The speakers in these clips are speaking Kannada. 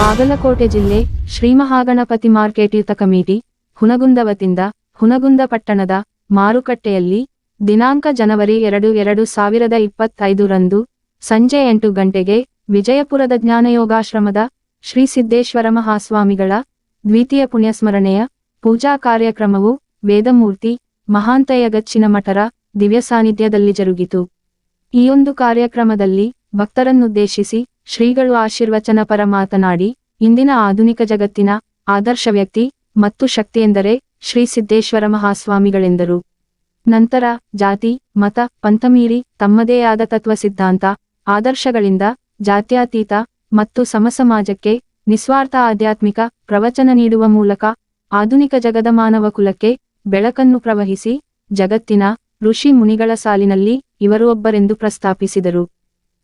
ಬಾಗಲಕೋಟೆ ಜಿಲ್ಲೆ ಶ್ರೀ ಮಹಾಗಣಪತಿ ಮಾರ್ಕೆಟ್ ಯುತ ಕಮಿಟಿ ಹುನಗುಂದ ವತಿಯಿಂದ ಹುನಗುಂದ ಪಟ್ಟಣದ ಮಾರುಕಟ್ಟೆಯಲ್ಲಿ ದಿನಾಂಕ ಜನವರಿ ಎರಡು ಎರಡು ಸಾವಿರದ ಇಪ್ಪತ್ತೈದರಂದು ಸಂಜೆ ಎಂಟು ಗಂಟೆಗೆ ವಿಜಯಪುರದ ಜ್ಞಾನಯೋಗಾಶ್ರಮದ ಶ್ರೀ ಸಿದ್ದೇಶ್ವರ ಮಹಾಸ್ವಾಮಿಗಳ ದ್ವಿತೀಯ ಪುಣ್ಯಸ್ಮರಣೆಯ ಪೂಜಾ ಕಾರ್ಯಕ್ರಮವು ವೇದಮೂರ್ತಿ ಮಹಾಂತಯ್ಯ ಗಚ್ಚಿನ ಮಠರ ದಿವ್ಯ ಸಾನ್ನಿಧ್ಯದಲ್ಲಿ ಜರುಗಿತು. ಈ ಒಂದು ಕಾರ್ಯಕ್ರಮದಲ್ಲಿ ಭಕ್ತರನ್ನುದ್ದೇಶಿಸಿ ಶ್ರೀಗಳು ಆಶೀರ್ವಚನ ಪರ ಮಾತನಾಡಿ, ಇಂದಿನ ಆಧುನಿಕ ಜಗತ್ತಿನ ಆದರ್ಶ ವ್ಯಕ್ತಿ ಮತ್ತು ಶಕ್ತಿಯೆಂದರೆ ಶ್ರೀ ಸಿದ್ದೇಶ್ವರ ಮಹಾಸ್ವಾಮಿಗಳೆಂದರು. ನಂತರ, ಜಾತಿ, ಮತ ಪಂಥಮೀರಿ ತಮ್ಮದೇ ಆದ ತತ್ವ ಸಿದ್ಧಾಂತ, ಆದರ್ಶಗಳಿಂದ ಜಾತ್ಯಾತೀತ ಮತ್ತು ಸಮಸಮಾಜಕ್ಕೆ ನಿಸ್ವಾರ್ಥ ಆಧ್ಯಾತ್ಮಿಕ ಪ್ರವಚನ ನೀಡುವ ಮೂಲಕ ಆಧುನಿಕ ಜಗದ ಮಾನವ ಕುಲಕ್ಕೆ ಬೆಳಕನ್ನು ಪ್ರವಹಿಸಿ, ಜಗತ್ತಿನ ಋಷಿ ಮುನಿಗಳ ಸಾಲಿನಲ್ಲಿ ಇವರು ಒಬ್ಬರೆಂದು ಪ್ರಸ್ತಾಪಿಸಿದರು.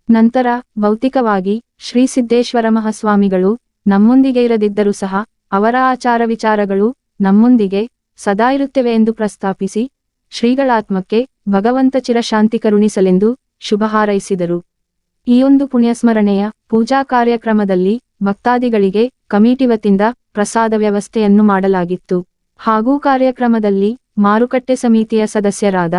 ನಂತರ, ಭೌತಿಕವಾಗಿ, ಶ್ರೀ ಸಿದ್ದೇಶ್ವರ ಮಹಾಸ್ವಾಮಿಗಳು ನಮ್ಮೊಂದಿಗೆ ಇರದಿದ್ದರೂ ಸಹ, ಅವರ ಆಚಾರ ವಿಚಾರಗಳು ನಮ್ಮೊಂದಿಗೆ ಸದಾ ಇರುತ್ತವೆ ಎಂದು ಪ್ರಸ್ತಾಪಿಸಿ, ಶ್ರೀಗಳಾತ್ಮಕ್ಕೆ ಭಗವಂತ ಚಿರಶಾಂತಿ ಕರುಣಿಸಲೆಂದು ಶುಭ ಹಾರೈಸಿದರು. ಈ ಒಂದು ಪುಣ್ಯಸ್ಮರಣೆಯ ಪೂಜಾ ಕಾರ್ಯಕ್ರಮದಲ್ಲಿ ಭಕ್ತಾದಿಗಳಿಗೆ ಕಮಿಟಿ ವತಿಯಿಂದ ಪ್ರಸಾದ ವ್ಯವಸ್ಥೆಯನ್ನು ಮಾಡಲಾಗಿತ್ತು. ಹಾಗೂ ಕಾರ್ಯಕ್ರಮದಲ್ಲಿ ಮಾರುಕಟ್ಟೆ ಸಮಿತಿಯ ಸದಸ್ಯರಾದ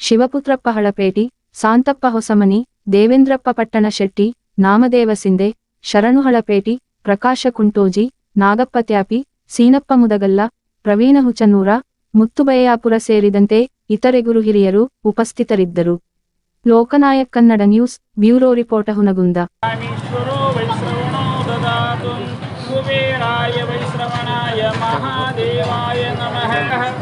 ಶಿವಪುತ್ರಪ್ಪ ಹಳಪೇಟಿ ಸಾಂತಪ್ಪ ಹೊಸಮನಿ ದೇವೇಂದ್ರಪ್ಪ ಪಟ್ಟಣ ಶೆಟ್ಟಿ, ನಾಮದೇವ ಸಿಂದೆ ಶರಣುಹಳಪೇಟಿ, ಪ್ರಕಾಶ ಕುಂಟೋಜಿ, ನಾಗಪ್ಪ ತ್ಯಾಪಿ, ಸೀನಪ್ಪ ಮುದಗಲ್ಲ, ಪ್ರವೀಣ ಹುಚನೂರ, ಮುತ್ತುಬಯ್ಯಾಪುರ ಸೇರಿದಂತೆ ಇತರೆ ಗುರು ಹಿರಿಯರು ಉಪಸ್ಥಿತರಿದ್ದರು. Loknayak Kannada news, bureau report Hungund. ಕುಬೇರಾಯ ವೈಶ್ರವಣಾಯ ಮಹಾದೇವಾಯ ನಮಃ.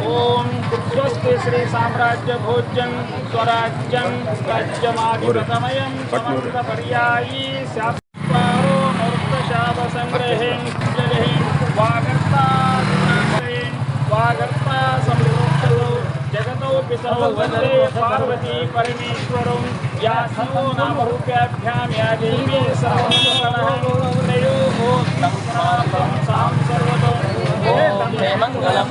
ಓಂ स्वस्ति श्री साम्राज्य भोज्यं स्वराज्यं राज्यमाधिपतमयं समस्तपर्यायी स्यात्वारो मरुत्तशापसङ्ग्रहे जगहे वागर्ता वागर्ता संस्कृतौ जगतौ पितरौ वंदे पार्वती परमेश्वरं या सर्वो नामरूप्याभ्यां या देवी सर्वमङ्गलः। त्रयोः तं प्राप्तं सां सर्वतो। मङ्गलं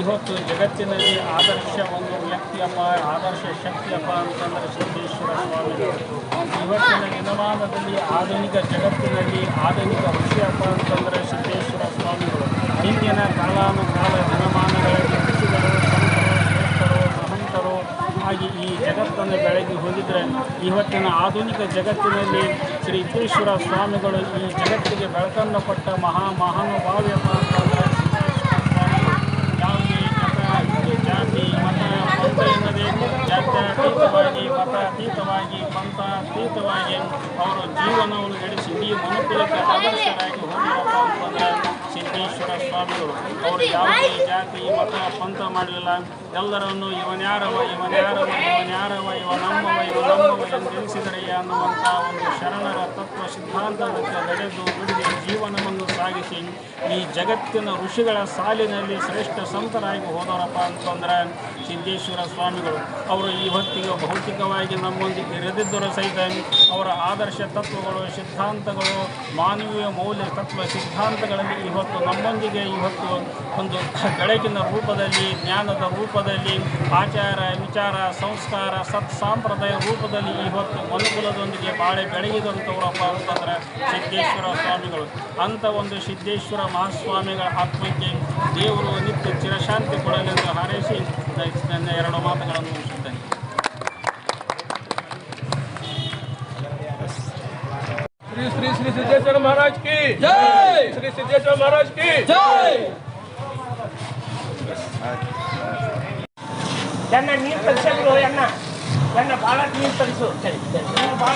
ಇವತ್ತು ಜಗತ್ತಿನಲ್ಲಿ ಆದರ್ಶ ಒಂದು ವ್ಯಕ್ತಿಯಪ್ಪ, ಆದರ್ಶ ಶಕ್ತಿಯಪ್ಪ ಅಂತಂದರೆ ಸಿದ್ದೇಶ್ವರ ಸ್ವಾಮಿಗಳು ಇವತ್ತಿನ ದಿನಮಾನದಲ್ಲಿ ಆಧುನಿಕ ಜಗತ್ತಿನಲ್ಲಿ ಆಧುನಿಕ ಋಷಿಯಪ್ಪ ಅಂತಂದರೆ ಸಿದ್ದೇಶ್ವರ ಸ್ವಾಮಿಗಳು ಹಿಂದಿನ ಕಾಲಾನುಕಾಲ ದಿನಮಾನಗಳಲ್ಲಿ ಋಷಿಗಳು, ಸಂತರು, ಶ್ರೇಷ್ಠರು, ಮಹಂತರು ಹಾಗೆ ಈ ಜಗತ್ತನ್ನು ಬೆಳಗ್ಗೆ ಹೋಗಿದರೆ ಇವತ್ತಿನ ಆಧುನಿಕ ಜಗತ್ತಿನಲ್ಲಿ ಶ್ರೀ ಸಿದ್ದೇಶ್ವರ ಸ್ವಾಮಿಗಳು ಈ ಜಗತ್ತಿಗೆ ಬೆಳಕನ್ನು ಕೊಟ್ಟ ಮಹಾ ಮಹಾನುಭಾವ್ಯಪ್ಪ ಅಂತಂದರೆ ಯಾವುದೇ ಮತ ಹಿಂದೂ ಜಾತಿ ಮತ ಪಂಥ ಎನ್ನದೇ ಜಾತ್ಯತೀತವಾಗಿ ಮತ ಅತೀತವಾಗಿ ಪಂಥ ಅತೀತವಾಗಿ ಅವರು ಜೀವನವನ್ನು ನಡೆಸಿ ಈ ಮನುಕುಲಕ್ಕೆ ಆದರ್ಶರಾಗಿ ಸಿದ್ದೇಶ್ವರ ಸ್ವಾಮಿಗಳು ಅವರು ಯಾವುದೇ ಜಾತಿ, ಮತ, ಪಂಥ ಮಾಡಲಿಲ್ಲ. ಎಲ್ಲರನ್ನು ಇವನ್ಯಾರವ ಇವನ್ಯಾರವ ಇವನ್ಯಾರವ ಇವ ನಮ್ಮವ ಇವ ನಮ್ಮವ ಎಂದು ಎನಿಸಿದರೆ ಅನ್ನುವಂಥ ಒಂದು ಶರಣರ ತತ್ವ ಸಿದ್ಧಾಂತದಂತೆ ನಡೆದು ದುಡಿದು ಜೀವನವನ್ನು ಸಾಗಿಸಿ, ಈ ಜಗತ್ತಿನ ಋಷಿಗಳ ಸಾಲಿನಲ್ಲಿ ಶ್ರೇಷ್ಠ ಸಂತರಾಗಿ ಹೋದವರಪ್ಪ ಅಂತಂದ್ರೆ ಸಿದ್ದೇಶ್ವರ ಸ್ವಾಮಿಗಳು ಅವರು ಈ ಹೊತ್ತಿಗೆ ಭೌತಿಕವಾಗಿ ನಮ್ಮೊಂದಿಗೆ ಇರದಿದ್ದರು ಸಹಿತ ಅವರ ಆದರ್ಶ ತತ್ವಗಳು, ಸಿದ್ಧಾಂತಗಳು, ಮಾನವೀಯ ಮೌಲ್ಯ ತತ್ವ ಸಿದ್ಧಾಂತಗಳಲ್ಲಿ ಇವತ್ತು ನಮ್ಮೊಂದಿಗೆ ಇವತ್ತು ಒಂದು ಬೆಳಕಿನ ರೂಪದಲ್ಲಿ, ಜ್ಞಾನದ ರೂಪದಲ್ಲಿ, ಆಚಾರ, ವಿಚಾರ, ಸಂಸ್ಕಾರ, ಸತ್ ಸಾಂಪ್ರದಾಯ ರೂಪದಲ್ಲಿ ಇವತ್ತು ಮನುಕುಲದೊಂದಿಗೆ ಬಾಳೆ ಬೆಳಗಿದಂಥವರಪ್ಪ ಅಂತಂದ್ರೆ ಸಿದ್ದೇಶ್ವರ ಸ್ವಾಮಿಗಳು. ಅಂಥ ಒಂದು ಸಿದ್ದೇಶ್ವರ ಮಹಾಸ್ವಾಮಿಗಳ ಆತ್ಮಕ್ಕೆ ದೇವರು ನಿತ್ಯ ಚಿರಶಾಂತಿ ಕೊಡಲೆಂದು ಹಾರೈಸಿ, ನನ್ನ ಎರಡು ಮಾತುಗಳನ್ನು श्री श्री श्री सिद्धेश्वर महाराज की जय श्री सिद्धेश्वर महाराज की जय ನನ್ನ ನೀರು ತರಿಸಲು ಅಣ್ಣ ನನ್ನ ಭಾಳ ನೀರು ತರಿಸು ನೀರು ಭಾಳ